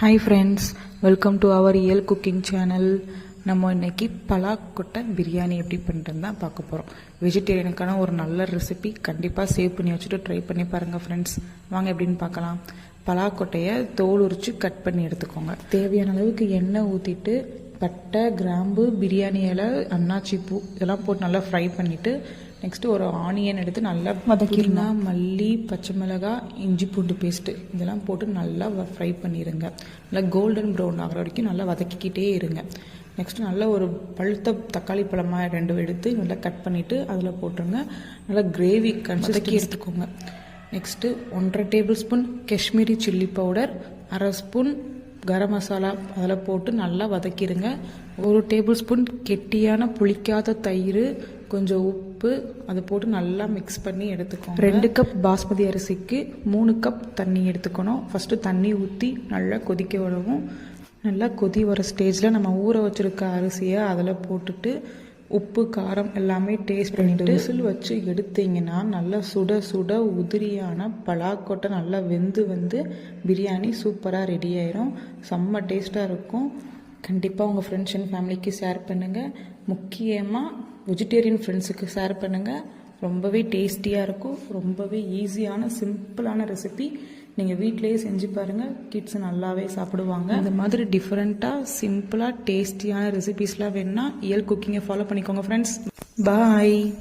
Hi friends welcome to our Iyal cooking channel நம்ம இன்றைக்கி பலாக்கொட்டை பிரியாணி எப்படி பண்ணுறதுன்னு தான் பார்க்க போகிறோம் வெஜிடேரியனுக்கான ஒரு நல்ல ரெசிபி கண்டிப்பாக சேவ் பண்ணி வச்சுட்டு ட்ரை பண்ணி பாருங்கள் ஃப்ரெண்ட்ஸ் வாங்க எப்படின்னு பார்க்கலாம். பலாக்கொட்டையை தோல் உரித்து கட் பண்ணி எடுத்துக்கோங்க. தேவையான அளவுக்கு எண்ணெய் ஊற்றிட்டு பட்டை கிராம்பு பிரியாணி இலை அன்னாச்சி பூ இதெல்லாம் போட்டு நல்லா ஃப்ரை பண்ணிவிட்டு நெக்ஸ்ட்டு ஒரு ஆனியன் எடுத்து நல்லா வதக்கிடுனா மல்லி பச்சை மிளகாய் இஞ்சி பூண்டு பேஸ்ட்டு இதெல்லாம் போட்டு நல்லா ஃப்ரை பண்ணிடுங்க நல்லா கோல்டன் ப்ரௌன் ஆகிற வரைக்கும் நல்லா வதக்கிக்கிட்டே இருங்க. நெக்ஸ்ட்டு நல்லா ஒரு பழுத்த தக்காளி பழமாக ரெண்டு எடுத்து நல்லா கட் பண்ணிவிட்டு அதில் போட்டுருங்க. நல்லா கிரேவி கன்சிஸ்டன்சி எடுத்துக்கோங்க. நெக்ஸ்ட்டு ஒன்றரை tablespoon Kashmiri chilli powder அரை ஸ்பூன் கரம் மசாலா அதில் போட்டு நல்லா வதக்கிடுங்க ஒரு டேபிள் ஸ்பூன் கெட்டியான புளிக்காத தயிர் கொஞ்சம் உப்பு அதை போட்டு நல்லா மிக்ஸ் பண்ணி எடுத்துக்கணும் ரெண்டு கப் பாஸ்மதி அரிசிக்கு மூணு கப் தண்ணி எடுத்துக்கணும். ஃபஸ்ட்டு தண்ணி ஊற்றி நல்லா கொதிக்க விடவும். நல்லா கொதி வர ஸ்டேஜில் நம்ம ஊற வச்சுருக்க அரிசியை அதில் போட்டுட்டு உப்பு காரம் எல்லாமே டேஸ்ட் பண்ணிட்டு விசில் வச்சு எடுத்தீங்கன்னா நல்லா சுட சுட உதிரியான பலாக்கொட்டை நல்லா வெந்து வந்து பிரியாணி சூப்பராக ரெடி ஆயிரும். செம்ம டேஸ்ட்டாக இருக்கும். கண்டிப்பாக உங்கள் ஃப்ரெண்ட்ஸ் அண்ட் ஃபேமிலிக்கு ஷேர் பண்ணுங்கள் முக்கியமாக வெஜிடேரியன் ஃப்ரெண்ட்ஸுக்கு ஷேர் பண்ணுங்கள் ரொம்பவே டேஸ்டியாக இருக்கும். ரொம்பவே ஈஸியான சிம்பிளான ரெசிபி நீங்கள் வீட்டிலேயே செஞ்சு பாருங்கள் கிட்ஸ் நல்லாவே சாப்பிடுவாங்க. இந்த மாதிரி டிஃப்ரெண்ட்டாக சிம்பிளாக டேஸ்டியான ரெசிபீஸ்லாம் வேணுன்னா இயல் குக்கிங்கை ஃபாலோ பண்ணிக்கோங்க ஃப்ரெண்ட்ஸ் பாய்